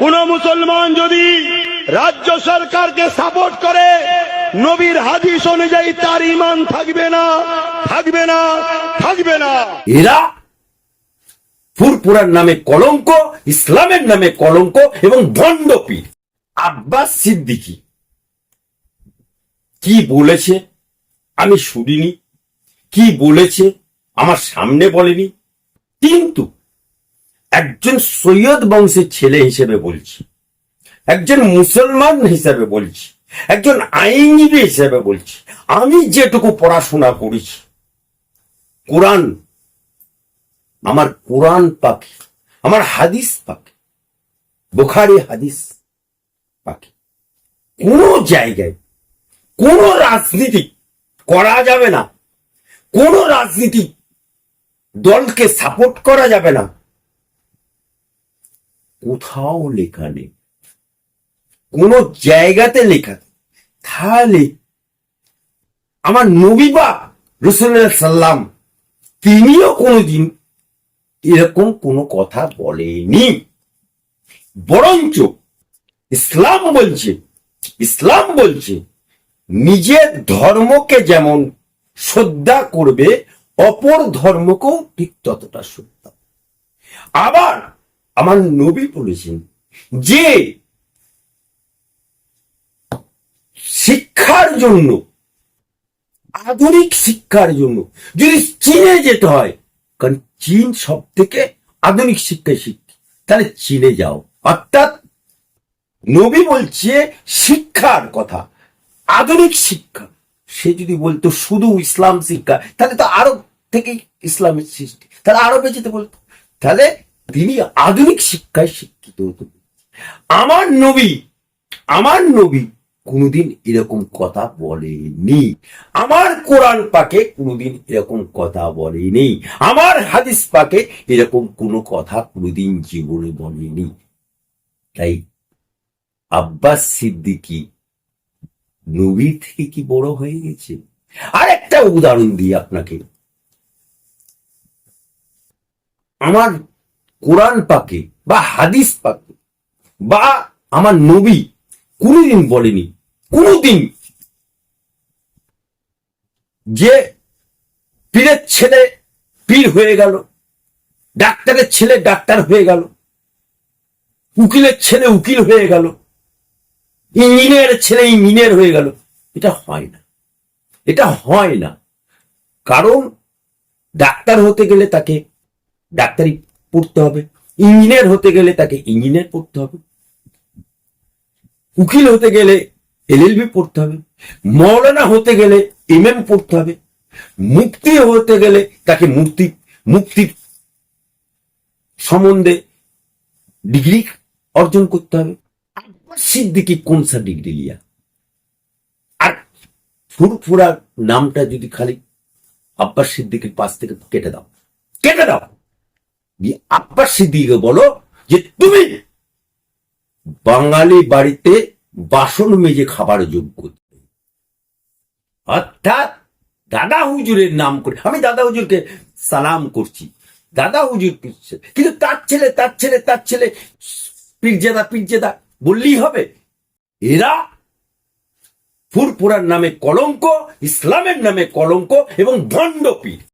কোন মুসলমান যদি রাজ্য সরকারকে সাপোর্ট করে, নবীর হাদিস অনুযায়ী তার ইমান থাকবে না থাকবে না থাকবে না। এরা ফুরপুরার নামে কলঙ্ক, ইসলামের নামে কলঙ্ক এবং ভণ্ডপীর আব্বাস সিদ্দিকী কি বলেছে আমি শুনিনি, কি বলেছে আমার সামনে বলেনি। কিন্তু একজন সৈয়দ বংশের ছেলে হিসেবে বলছি। একজন মুসলমান হিসেবে বলছি। একজন আইনজীবী হিসেবে বলছি। আমি যেটুকু পড়াশোনা করেছি, কোরআন, আমার কোরআন পাখি, আমার হাদিস পাখি, বুখারি হাদিস পাখি। কোন জায়গায়, কোন রাজনীতি করা যাবে না, কোন রাজনীতি দলকে সাপোর্ট করা যাবে না কোথাও লেখা নেই। কোন জায়গাতে লেখা তাহলে আমার নবী বা রসুল্লাহ সাল্লাম তিনিও কোনোদিন এরকম কোনো কথা বলেনি। বরঞ্চ ইসলাম বলছে ইসলাম বলছে, নিজের ধর্মকে যেমন শ্রদ্ধা করবে, অপর ধর্মকেও ঠিক ততটা শ্রদ্ধা। আবার আমার নবী বলেছেন যে শিক্ষার জন্য, আধুনিক শিক্ষার জন্য যদি চীনে যেতে হয়, কারণ চীন সব থেকে আধুনিক শিক্ষায় শিক্ষা, তাহলে চীনে যাও। অর্থাৎ নবী বলছে শিক্ষার কথা, আধুনিক শিক্ষা। সে যদি বলতো শুধু ইসলাম শিক্ষা, তাহলে তো আরব থেকে ইসলামের সৃষ্টি, তাহলে আরবে যেতে বলতো। তাহলে তিনি আধুনিক শিক্ষায় শিক্ষিত হতো আমার নবী আমার নবী কোনোদিন এরকম কথা বলেনি। আমার কোরআন পাকে কোনোদিন এরকম কথা বলেনি। আমার হাদিস পাকে এরকম কোনো কথা কোনোদিন জীবনে বলেনি। তাই আব্বাস সিদ্দিকি নবী থেকে কি বড় হয়ে গেছে? আর একটা উদাহরণ দিই আপনাকে। আমার কোরআন পাকে বা হাদিস পাকে বা আমার নবী কোনোদিন বলেনি, কোনোদিন। যে পীরের ছেলে পীর হয়ে গেল, ডাক্তারের ছেলে ডাক্তার হয়ে গেল, উকিলের ছেলে উকিল হয়ে গেল, ইঞ্জিনিয়ারের ছেলে ইঞ্জিনিয়ার হয়ে গেল, এটা হয় না। এটা হয় না। কারণ ডাক্তার হতে গেলে তাকে ডাক্তারি পড়তে হবে। ইঞ্জিনিয়ার হতে গেলে তাকে ইঞ্জিনিয়ার পড়তে হবে। উকিল হতে গেলে এলএলবি পড়তে হবে। মৌলানা হতে গেলে এম এম পড়তে হবে। মুক্তি হতে গেলে তাকে মুক্তি মুক্তির সম্বন্ধে ডিগ্রি অর্জন করতে হবে। সিদ্দিকি কোন সা ডিগ্রি লিয়া? আর ফুরফুরা নামটা যদি খালি আব্বাস সিদ্দিকির পাশ থেকে কেটে দাও। কেটে দাও। আব্বাস সিদ্দিকে বলো যে তুমি বাঙালি বাড়িতে বাসন মেজে খাবার যোগ্য অর্থাৎ দাদা হুজুরের নাম করে, আমি দাদা হুজুরকে সালাম করছি। দাদা হুজুর কিন্তু তার ছেলে তার ছেলে তার ছেলে পিরজেদা পিরজেদা বললেই হবে। এরা ফুরফুরার নামে কলঙ্ক, ইসলামের নামে কলঙ্ক এবং ভণ্ডপীর